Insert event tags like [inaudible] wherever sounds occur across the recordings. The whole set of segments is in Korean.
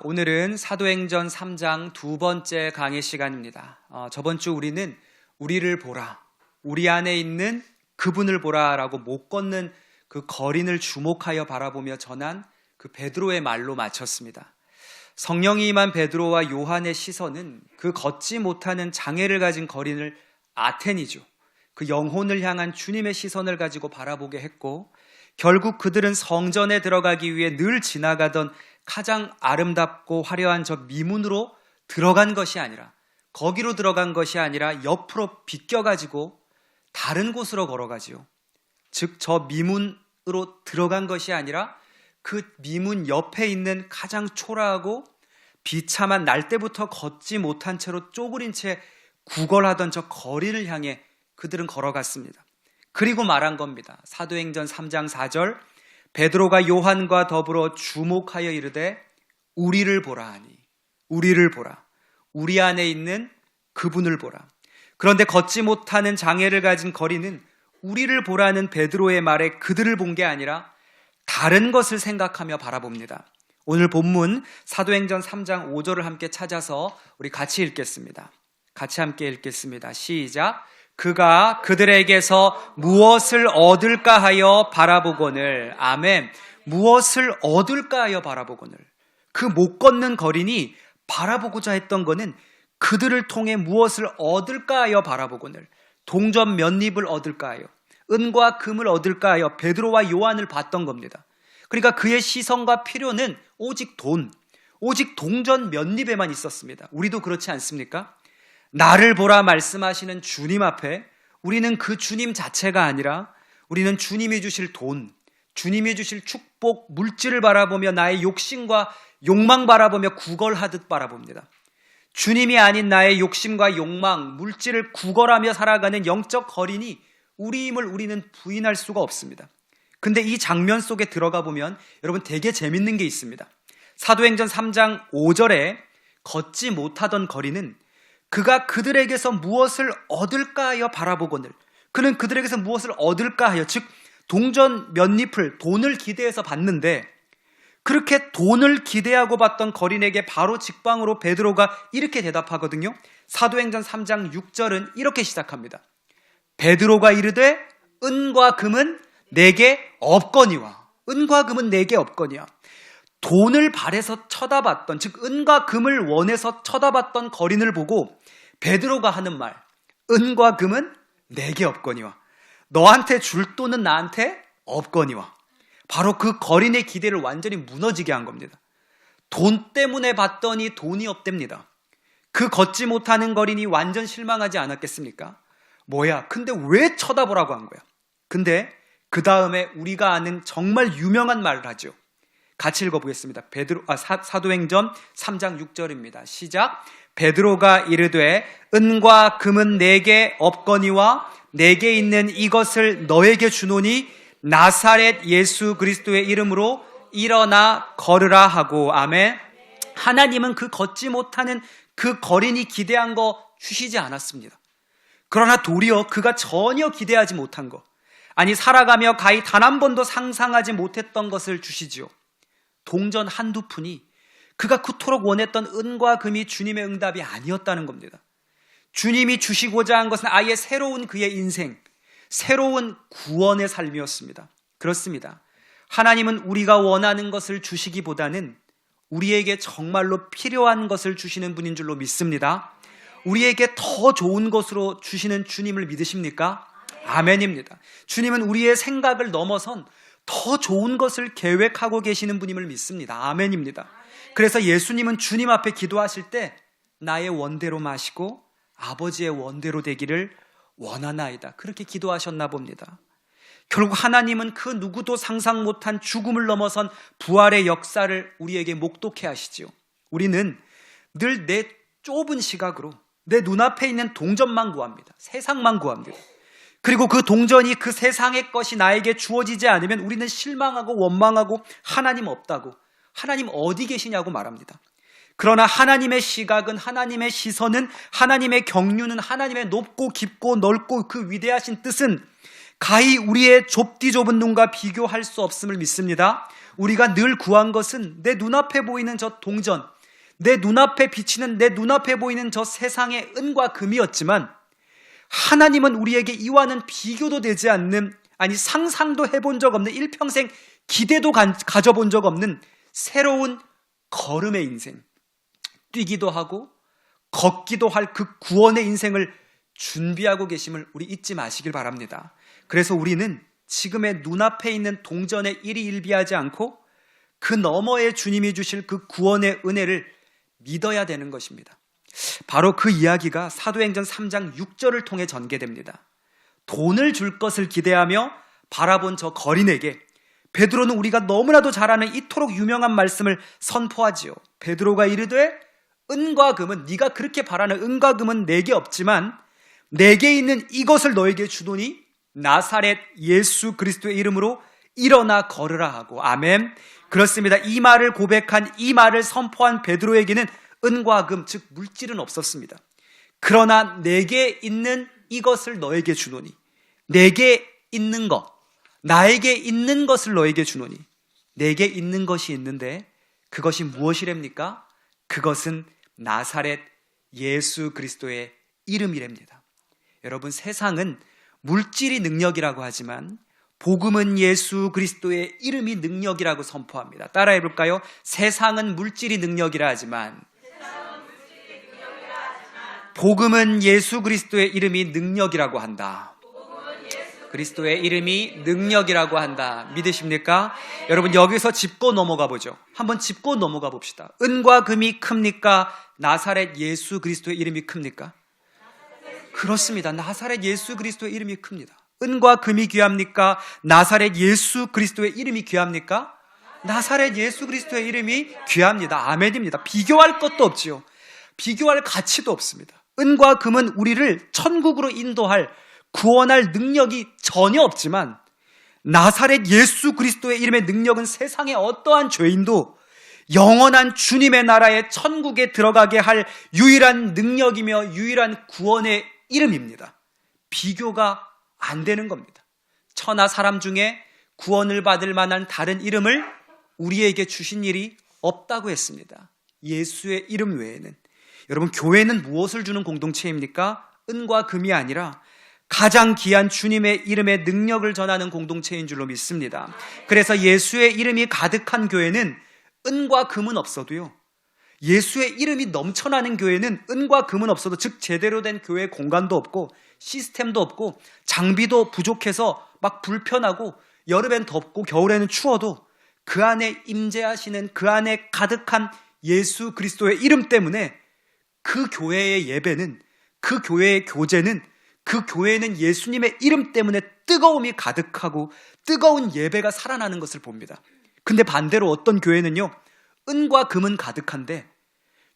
오늘은 사도행전 3장 두 번째 강의 시간입니다. 어, 저번 주 우리는 우리를 보라, 우리 안에 있는 그분을 보라라고 못 걷는 그 거린을 주목하여 바라보며 전한 그 베드로의 말로 마쳤습니다. 성령이 임한 베드로와 요한의 시선은 그 걷지 못하는 장애를 가진 거린을 아테니죠. 그 영혼을 향한 주님의 시선을 가지고 바라보게 했고 결국 그들은 성전에 들어가기 위해 늘 지나가던 가장 아름답고 화려한 저 미문으로 들어간 것이 아니라 거기로 들어간 것이 아니라 옆으로 비껴가지고 다른 곳으로 걸어가지요. 즉, 저 미문으로 들어간 것이 아니라 그 미문 옆에 있는 가장 초라하고 비참한 날 때부터 걷지 못한 채로 쪼그린 채 구걸하던 저 거리를 향해 그들은 걸어갔습니다. 그리고 말한 겁니다. 사도행전 3장 4절 베드로가 요한과 더불어 주목하여 이르되 우리를 보라 하니 우리를 보라 우리 안에 있는 그분을 보라 그런데 걷지 못하는 장애를 가진 거리는 우리를 보라는 베드로의 말에 그들을 본 게 아니라 다른 것을 생각하며 바라봅니다. 오늘 본문 사도행전 3장 5절을 함께 찾아서 우리 같이 읽겠습니다. 같이 함께 읽겠습니다. 시작. 그가 그들에게서 무엇을 얻을까 하여 바라보거늘. 아멘. 무엇을 얻을까 하여 바라보거늘. 그 못 걷는 거린이 바라보고자 했던 거는 그들을 통해 무엇을 얻을까 하여 바라보거늘. 동전 몇 입을 얻을까 하여. 은과 금을 얻을까 하여 베드로와 요한을 봤던 겁니다. 그러니까 그의 시선과 필요는 오직 돈, 오직 동전 몇 입에만 있었습니다. 우리도 그렇지 않습니까? 나를 보라 말씀하시는 주님 앞에 우리는 그 주님 자체가 아니라 우리는 주님이 주실 돈, 주님이 주실 축복, 물질을 바라보며 나의 욕심과 욕망 바라보며 구걸하듯 바라봅니다. 주님이 아닌 나의 욕심과 욕망, 물질을 구걸하며 살아가는 영적 거린이 우리임을 우리는 부인할 수가 없습니다. 근데 이 장면 속에 들어가 보면 여러분 되게 재밌는 게 있습니다. 사도행전 3장 5절에 걷지 못하던 거리는 그가 그들에게서 무엇을 얻을까 하여 바라보거늘 그는 그들에게서 무엇을 얻을까 하여 즉 동전 몇 잎을 돈을 기대해서 봤는데 그렇게 돈을 기대하고 봤던 거린에게 바로 직방으로 베드로가 이렇게 대답하거든요. 사도행전 3장 6절은 이렇게 시작합니다. 베드로가 이르되 은과 금은 내게 없거니와 은과 금은 내게 없거니와 돈을 발해서 쳐다봤던 즉 은과 금을 원해서 쳐다봤던 거린을 보고 베드로가 하는 말 은과 금은 내게 없거니와 너한테 줄 돈은 나한테 없거니와 바로 그 거린의 기대를 완전히 무너지게 한 겁니다. 돈 때문에 봤더니 돈이 없답니다. 그 걷지 못하는 거린이 완전 실망하지 않았겠습니까? 뭐야? 근데 왜 쳐다보라고 한 거야? 근데 그 다음에 우리가 아는 정말 유명한 말을 하죠. 같이 읽어보겠습니다. 베드로, 아, 사, 사도행전 3장 6절입니다. 시작. 베드로가 이르되 은과 금은 내게 없거니와 내게 있는 이것을 너에게 주노니 나사렛 예수 그리스도의 이름으로 일어나 걸으라 하고 아멘. 하나님은 그 걷지 못하는 그 거린이 기대한 거 주시지 않았습니다. 그러나 도리어 그가 전혀 기대하지 못한 것, 아니 살아가며 가히 단 한 번도 상상하지 못했던 것을 주시지요. 동전 한두 푼이 그가 그토록 원했던 은과 금이 주님의 응답이 아니었다는 겁니다. 주님이 주시고자 한 것은 아예 새로운 그의 인생, 새로운 구원의 삶이었습니다. 그렇습니다. 하나님은 우리가 원하는 것을 주시기보다는 우리에게 정말로 필요한 것을 주시는 분인 줄로 믿습니다. 우리에게 더 좋은 것으로 주시는 주님을 믿으십니까? 아멘입니다. 주님은 우리의 생각을 넘어선 더 좋은 것을 계획하고 계시는 분임을 믿습니다. 아멘입니다. 그래서 예수님은 주님 앞에 기도하실 때 나의 원대로 마시고 아버지의 원대로 되기를 원하나이다. 그렇게 기도하셨나 봅니다. 결국 하나님은 그 누구도 상상 못한 죽음을 넘어선 부활의 역사를 우리에게 목독해 하시지요. 우리는 늘 내 좁은 시각으로 내 눈앞에 있는 동전만 구합니다. 세상만 구합니다. 그리고 그 동전이 그 세상의 것이 나에게 주어지지 않으면 우리는 실망하고 원망하고 하나님 없다고 하나님 어디 계시냐고 말합니다. 그러나 하나님의 시각은 하나님의 시선은 하나님의 경륜은 하나님의 높고 깊고 넓고 그 위대하신 뜻은 가히 우리의 좁디 좁은 눈과 비교할 수 없음을 믿습니다. 우리가 늘 구한 것은 내 눈앞에 보이는 저 동전, 내 눈앞에 비치는 내 눈앞에 보이는 저 세상의 은과 금이었지만 하나님은 우리에게 이와는 비교도 되지 않는 아니 상상도 해본 적 없는 일평생 기대도 가, 가져본 적 없는 새로운 걸음의 인생 뛰기도 하고 걷기도 할 그 구원의 인생을 준비하고 계심을 우리 잊지 마시길 바랍니다. 그래서 우리는 지금의 눈앞에 있는 동전에 일이 일비하지 않고 그 너머에 주님이 주실 그 구원의 은혜를 믿어야 되는 것입니다. 바로 그 이야기가 사도행전 3장 6절을 통해 전개됩니다. 돈을 줄 것을 기대하며 바라본 저 거린에게 베드로는 우리가 너무나도 잘 아는 이토록 유명한 말씀을 선포하지요. 베드로가 이르되 은과 금은 네가 그렇게 바라는 은과 금은 내게 없지만 내게 있는 이것을 너에게 주노니 나사렛 예수 그리스도의 이름으로 일어나 걸으라 하고 아멘. 그렇습니다. 이 말을 고백한 이 말을 선포한 베드로에게는 은과 금 즉 물질은 없었습니다. 그러나 내게 있는 이것을 너에게 주노니 내게 있는 것 나에게 있는 것을 너에게 주노니 내게 있는 것이 있는데 그것이 무엇이랍니까? 그것은 나사렛 예수 그리스도의 이름이랍니다. 여러분 세상은 물질이 능력이라고 하지만 복음은 예수 그리스도의 이름이 능력이라고 선포합니다. 따라해 볼까요? 세상은 물질이 능력이라 하지만 복음은 예수 그리스도의 이름이 능력이라고 한다. 그리스도의 이름이 능력이라고 한다. 믿으십니까? 여러분 여기서 짚고 넘어가 보죠. 한번 짚고 넘어가 봅시다. 은과 금이 큽니까? 나사렛 예수 그리스도의 이름이 큽니까? 그렇습니다. 나사렛 예수 그리스도의 이름이 큽니다. 은과 금이 귀합니까? 나사렛 예수 그리스도의 이름이 귀합니까? 나사렛 예수 그리스도의 이름이 귀합니다. 아멘입니다. 비교할 것도 없지요. 비교할 가치도 없습니다. 은과 금은 우리를 천국으로 인도할 구원할 능력이 전혀 없지만 나사렛 예수 그리스도의 이름의 능력은 세상의 어떠한 죄인도 영원한 주님의 나라의 천국에 들어가게 할 유일한 능력이며 유일한 구원의 이름입니다. 비교가 안 되는 겁니다. 천하 사람 중에 구원을 받을 만한 다른 이름을 우리에게 주신 일이 없다고 했습니다. 예수의 이름 외에는. 여러분, 교회는 무엇을 주는 공동체입니까? 은과 금이 아니라 가장 귀한 주님의 이름의 능력을 전하는 공동체인 줄로 믿습니다. 그래서 예수의 이름이 가득한 교회는 은과 금은 없어도요. 예수의 이름이 넘쳐나는 교회는 은과 금은 없어도 즉 제대로 된 교회 공간도 없고 시스템도 없고 장비도 부족해서 막 불편하고 여름엔 덥고 겨울에는 추워도 그 안에 임재하시는 그 안에 가득한 예수 그리스도의 이름 때문에 그 교회의 예배는 그 교회의 교제는 그 교회는 예수님의 이름 때문에 뜨거움이 가득하고 뜨거운 예배가 살아나는 것을 봅니다. 근데 반대로 어떤 교회는요, 은과 금은 가득한데,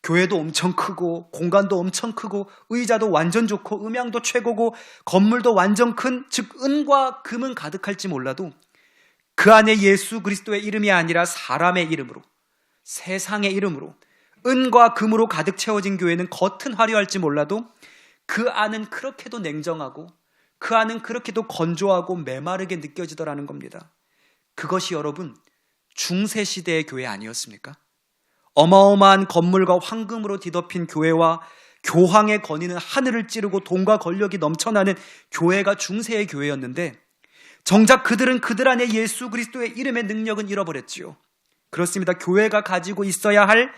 교회도 엄청 크고, 공간도 엄청 크고, 의자도 완전 좋고, 음향도 최고고, 건물도 완전 큰, 즉, 은과 금은 가득할지 몰라도, 그 안에 예수 그리스도의 이름이 아니라 사람의 이름으로, 세상의 이름으로, 은과 금으로 가득 채워진 교회는 겉은 화려할지 몰라도, 그 안은 그렇게도 냉정하고 그 안은 그렇게도 건조하고 메마르게 느껴지더라는 겁니다. 그것이 여러분 중세 시대의 교회 아니었습니까? 어마어마한 건물과 황금으로 뒤덮인 교회와 교황의 건의는 하늘을 찌르고 돈과 권력이 넘쳐나는 교회가 중세의 교회였는데 정작 그들은 그들 안에 예수 그리스도의 이름의 능력은 잃어버렸지요. 그렇습니다. 교회가 가지고 있어야 할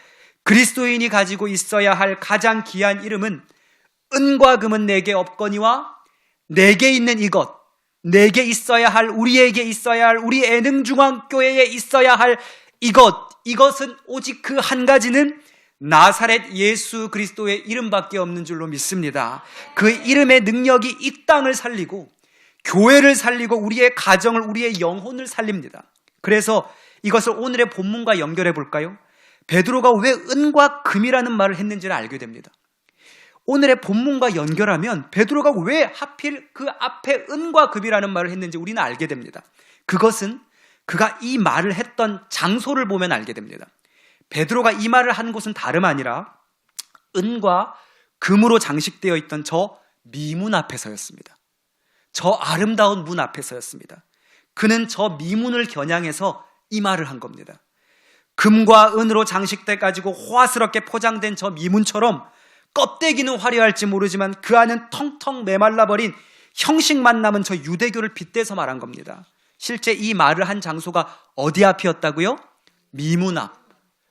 그리스도인이 가지고 있어야 할 가장 귀한 이름은 은과 금은 내게 없거니와 내게 있는 이것, 내게 있어야 할, 우리에게 있어야 할, 우리 애능중앙교회에 있어야 할 이것, 이것은 오직 그 한 가지는 나사렛 예수 그리스도의 이름밖에 없는 줄로 믿습니다. 그 이름의 능력이 이 땅을 살리고, 교회를 살리고, 우리의 가정을, 우리의 영혼을 살립니다. 그래서 이것을 오늘의 본문과 연결해 볼까요? 베드로가 왜 은과 금이라는 말을 했는지를 알게 됩니다. 오늘의 본문과 연결하면 베드로가 왜 하필 그 앞에 은과 금이라는 말을 했는지 우리는 알게 됩니다. 그것은 그가 이 말을 했던 장소를 보면 알게 됩니다. 베드로가 이 말을 한 곳은 다름 아니라 은과 금으로 장식되어 있던 저 미문 앞에서였습니다. 저 아름다운 문 앞에서였습니다. 그는 저 미문을 겨냥해서 이 말을 한 겁니다. 금과 은으로 장식돼 가지고 호화스럽게 포장된 저 미문처럼 껍데기는 화려할지 모르지만 그 안은 텅텅 메말라 버린 형식만 남은 저 유대교를 빗대서 말한 겁니다. 실제 이 말을 한 장소가 어디 앞이었다고요? 미문 앞.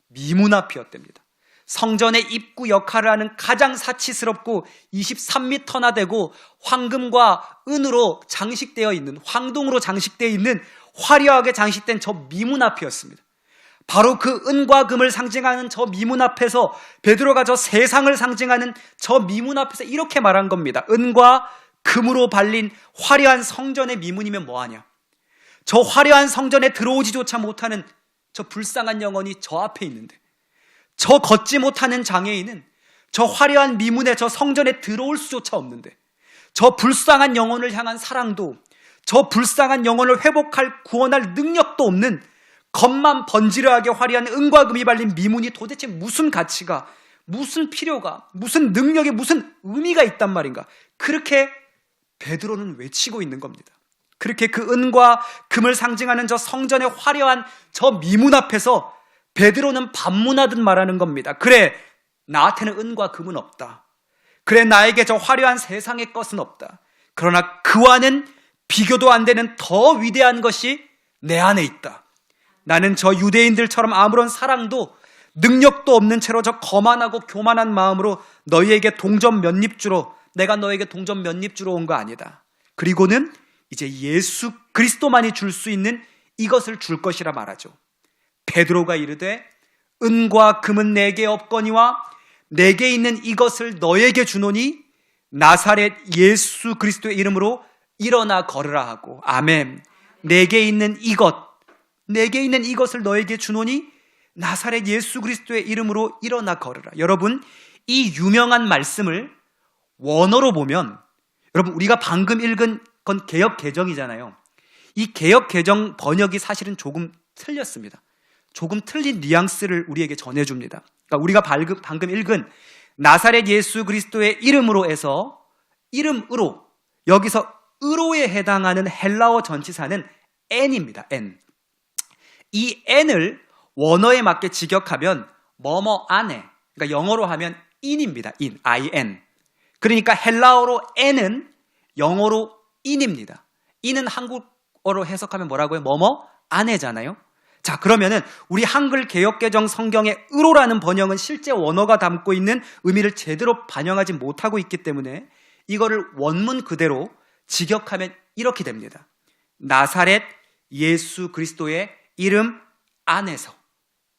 미문 앞이었답니다. 성전의 입구 역할을 하는 가장 사치스럽고 23m나 되고 황금과 은으로 장식되어 있는 황동으로 장식되어 있는 화려하게 장식된 저 미문 앞이었습니다. 바로 그 은과 금을 상징하는 저 미문 앞에서 베드로가 저 세상을 상징하는 저 미문 앞에서 이렇게 말한 겁니다. 은과 금으로 발린 화려한 성전의 미문이면 뭐하냐? 저 화려한 성전에 들어오지조차 못하는 저 불쌍한 영혼이 저 앞에 있는데 저 걷지 못하는 장애인은 저 화려한 미문에 저 성전에 들어올 수조차 없는데 저 불쌍한 영혼을 향한 사랑도 저 불쌍한 영혼을 회복할 구원할 능력도 없는 겉만 번지르하게 화려한 은과 금이 발린 미문이 도대체 무슨 가치가 무슨 필요가 무슨 능력에 무슨 의미가 있단 말인가 그렇게 베드로는 외치고 있는 겁니다. 그렇게 그 은과 금을 상징하는 저 성전의 화려한 저 미문 앞에서 베드로는 반문하듯 말하는 겁니다. 그래, 나한테는 은과 금은 없다. 그래, 나에게 저 화려한 세상의 것은 없다. 그러나 그와는 비교도 안 되는 더 위대한 것이 내 안에 있다. 나는 저 유대인들처럼 아무런 사랑도 능력도 없는 채로 저 거만하고 교만한 마음으로 너희에게 동전 몇 입 주로 내가 너에게 동전 몇 입 주로 온 거 아니다. 그리고는 이제 예수 그리스도만이 줄 수 있는 이것을 줄 것이라 말하죠. 베드로가 이르되 은과 금은 내게 없거니와 내게 있는 이것을 너에게 주노니 나사렛 예수 그리스도의 이름으로 일어나 걸으라 하고 아멘. 내게 있는 이것 내게 있는 이것을 너에게 주노니 나사렛 예수 그리스도의 이름으로 일어나 걸으라. 여러분 이 유명한 말씀을 원어로 보면 여러분 우리가 방금 읽은 건 개혁 개정이잖아요. 이 개혁 개정 번역이 사실은 조금 틀렸습니다. 조금 틀린 뉘앙스를 우리에게 전해 줍니다. 그러니까 우리가 방금, 방금 읽은 나사렛 예수 그리스도의 이름으로 해서 이름으로 여기서 으로에 해당하는 헬라어 전치사는 n입니다. n. 이 n을 원어에 맞게 직역하면 뭐뭐 안에 그러니까 영어로 하면 in입니다. in, in. 그러니까 헬라어로 n은 영어로 in입니다. in은 한국어로 해석하면 뭐라고요? 뭐뭐 안에잖아요. 자, 그러면은 우리 한글 개혁개정 성경의 의로라는 번역은 실제 원어가 담고 있는 의미를 제대로 반영하지 못하고 있기 때문에 이거를 원문 그대로 직역하면 이렇게 됩니다. 나사렛 예수 그리스도의 이름 안에서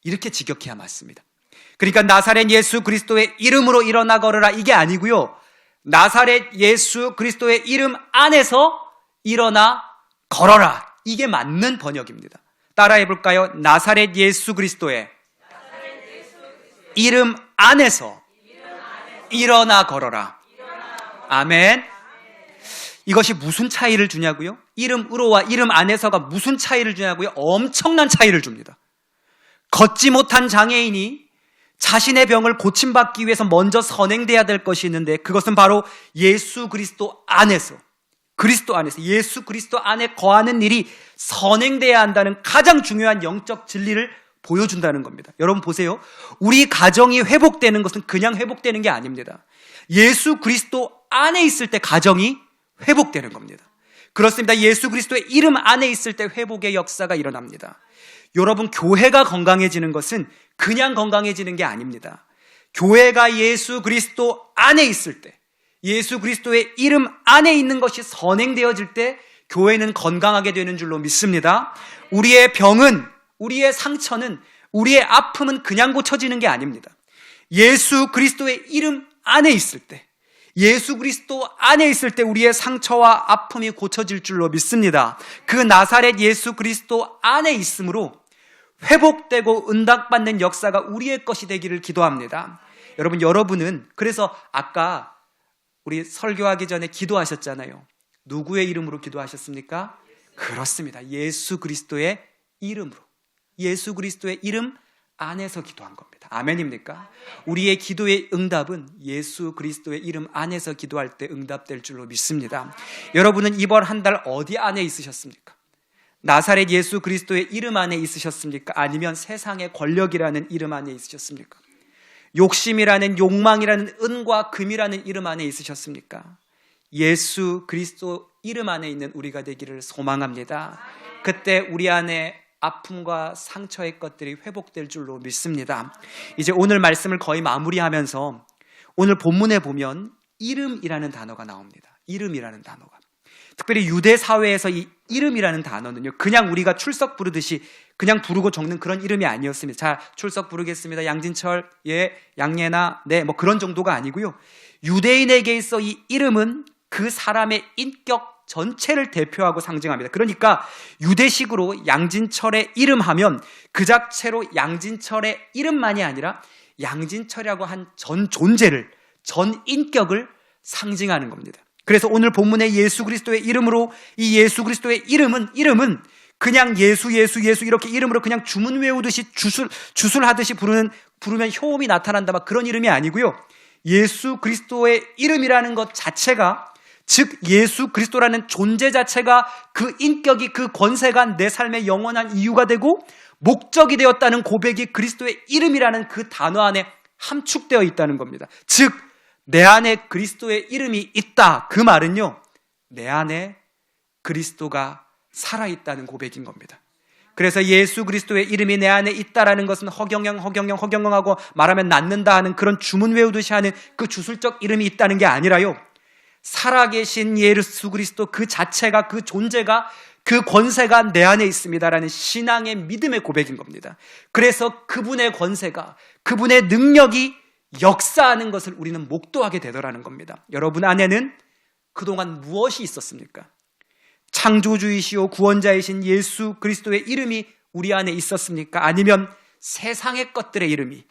이렇게 직역해야 맞습니다. 그러니까 나사렛 예수 그리스도의 이름으로 일어나 걸으라 이게 아니고요. 나사렛 예수 그리스도의 이름 안에서 일어나 걸어라. 이게 맞는 번역입니다. 따라해 볼까요? 나사렛 예수 그리스도의 이름 안에서 일어나 걸어라. 아멘. 이것이 무슨 차이를 주냐고요? 이름으로와 이름 안에서가 무슨 차이를 주냐고요? 엄청난 차이를 줍니다. 걷지 못한 장애인이 자신의 병을 고침받기 위해서 먼저 선행돼야 될 것이 있는데 그것은 바로 예수 그리스도 안에서 그리스도 안에서 예수 그리스도 안에 거하는 일이 선행돼야 한다는 가장 중요한 영적 진리를 보여준다는 겁니다. 여러분 보세요. 우리 가정이 회복되는 것은 그냥 회복되는 게 아닙니다. 예수 그리스도 안에 있을 때 가정이 회복되는 겁니다. 그렇습니다. 예수 그리스도의 이름 안에 있을 때 회복의 역사가 일어납니다. 여러분, 교회가 건강해지는 것은 그냥 건강해지는 게 아닙니다. 교회가 예수 그리스도 안에 있을 때, 예수 그리스도의 이름 안에 있는 것이 선행되어질 때, 교회는 건강하게 되는 줄로 믿습니다. 우리의 병은, 우리의 상처는, 우리의 아픔은 그냥 고쳐지는 게 아닙니다. 예수 그리스도의 이름 안에 있을 때, 예수 그리스도 안에 있을 때 우리의 상처와 아픔이 고쳐질 줄로 믿습니다. 그 나사렛 예수 그리스도 안에 있으므로 회복되고 은닥받는 역사가 우리의 것이 되기를 기도합니다. 여러분, 여러분은 그래서 아까 우리 설교하기 전에 기도하셨잖아요. 누구의 이름으로 기도하셨습니까? 그렇습니다. 예수 그리스도의 이름으로. 예수 그리스도의 이름 안에서 기도한 겁니다. 아멘입니까? 우리의 기도의 응답은 예수 그리스도의 이름 안에서 기도할 때 응답될 줄로 믿습니다. 여러분은 이번 한 달 어디 안에 있으셨습니까? 나사렛 예수 그리스도의 이름 안에 있으셨습니까? 아니면 세상의 권력이라는 이름 안에 있으셨습니까? 욕심이라는 욕망이라는 은과 금이라는 이름 안에 있으셨습니까? 예수 그리스도 이름 안에 있는 우리가 되기를 소망합니다. 그때 우리 안에 아픔과 상처의 것들이 회복될 줄로 믿습니다. 이제 오늘 말씀을 거의 마무리하면서 오늘 본문에 보면 이름이라는 단어가 나옵니다. 이름이라는 단어가. 특별히 유대 사회에서 이 이름이라는 단어는요, 그냥 우리가 출석 부르듯이 그냥 부르고 적는 그런 이름이 아니었습니다. 자, 출석 부르겠습니다. 양진철, 예, 양예나, 네, 뭐 그런 정도가 아니고요. 유대인에게 있어 이 이름은 그 사람의 인격 전체를 대표하고 상징합니다. 그러니까 유대식으로 양진철의 이름 하면 그 자체로 양진철의 이름만이 아니라 양진철이라고 한 전 존재를, 전 인격을 상징하는 겁니다. 그래서 오늘 본문의 예수 그리스도의 이름으로 이 예수 그리스도의 이름은 이름은 그냥 예수 예수 예수 이렇게 이름으로 그냥 주문 외우듯이 주술 주술하듯이 부르는 부르면 효험이 나타난다 막 그런 이름이 아니고요. 예수 그리스도의 이름이라는 것 자체가 즉 예수 그리스도라는 존재 자체가 그 인격이 그 권세가 내 삶의 영원한 이유가 되고 목적이 되었다는 고백이 그리스도의 이름이라는 그 단어 안에 함축되어 있다는 겁니다. 즉 내 안에 그리스도의 이름이 있다. 그 말은요. 내 안에 그리스도가 살아있다는 고백인 겁니다. 그래서 예수 그리스도의 이름이 내 안에 있다라는 것은 허경영, 허경영, 허경영하고 말하면 낫는다 하는 그런 주문 외우듯이 하는 그 주술적 이름이 있다는 게 아니라요. 살아계신 예수 그리스도 그 자체가 그 존재가 그 권세가 내 안에 있습니다라는 신앙의 믿음의 고백인 겁니다. 그래서 그분의 권세가 그분의 능력이 역사하는 것을 우리는 목도하게 되더라는 겁니다. 여러분 안에는 그동안 무엇이 있었습니까? 창조주이시오 구원자이신 예수 그리스도의 이름이 우리 안에 있었습니까? 아니면 세상의 것들의 이름이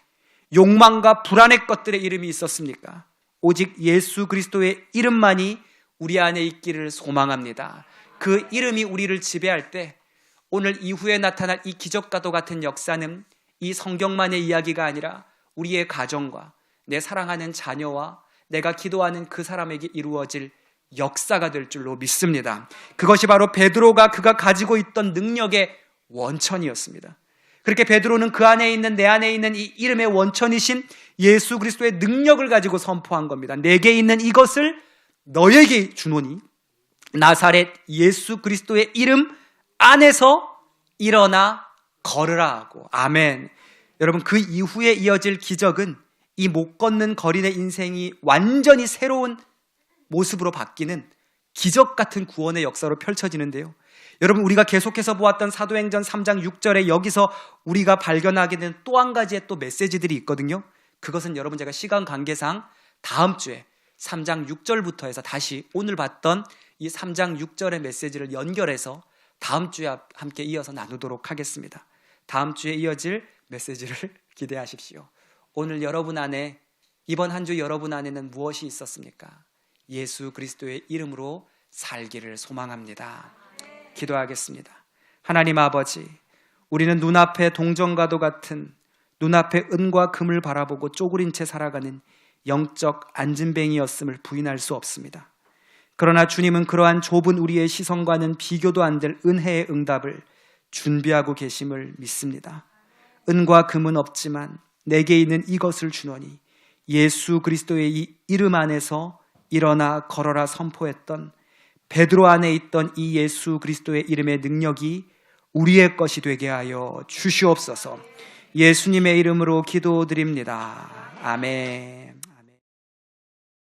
욕망과 불안의 것들의 이름이 있었습니까? 오직 예수 그리스도의 이름만이 우리 안에 있기를 소망합니다. 그 이름이 우리를 지배할 때 오늘 이후에 나타날 이 기적과도 같은 역사는 이 성경만의 이야기가 아니라 우리의 가정과 내 사랑하는 자녀와 내가 기도하는 그 사람에게 이루어질 역사가 될 줄로 믿습니다. 그것이 바로 베드로가 그가 가지고 있던 능력의 원천이었습니다. 그렇게 베드로는 그 안에 있는 내 안에 있는 이 이름의 원천이신 예수 그리스도의 능력을 가지고 선포한 겁니다. 내게 있는 이것을 너에게 주노니 나사렛 예수 그리스도의 이름 안에서 일어나 걸으라 하고 아멘. 여러분 그 이후에 이어질 기적은 이 못 걷는 거린의 인생이 완전히 새로운 모습으로 바뀌는 기적 같은 구원의 역사로 펼쳐지는데요. 여러분 우리가 계속해서 보았던 사도행전 3장 6절에 여기서 우리가 발견하게 된 또 한 가지의 또 메시지들이 있거든요. 그것은 여러분 제가 시간 관계상 다음 주에 3장 6절부터 해서 다시 오늘 봤던 이 3장 6절의 메시지를 연결해서 다음 주에 함께 이어서 나누도록 하겠습니다. 다음 주에 이어질 메시지를 [laughs] 기대하십시오. 오늘 여러분 안에 이번 한 주 여러분 안에는 무엇이 있었습니까? 예수 그리스도의 이름으로 살기를 소망합니다. 기도하겠습니다. 하나님 아버지, 우리는 눈앞에 동정과도 같은 눈앞에 은과 금을 바라보고 쪼그린 채 살아가는 영적 안진뱅이였음을 부인할 수 없습니다. 그러나 주님은 그러한 좁은 우리의 시선과는 비교도 안 될 은혜의 응답을 준비하고 계심을 믿습니다. 은과 금은 없지만 내게 있는 이것을 주노니 예수 그리스도의 이 이름 안에서 일어나 걸어라 선포했던 베드로 안에 있던 이 예수 그리스도의 이름의 능력이 우리의 것이 되게 하여 주시옵소서. 예수님의 이름으로 기도드립니다. 아멘.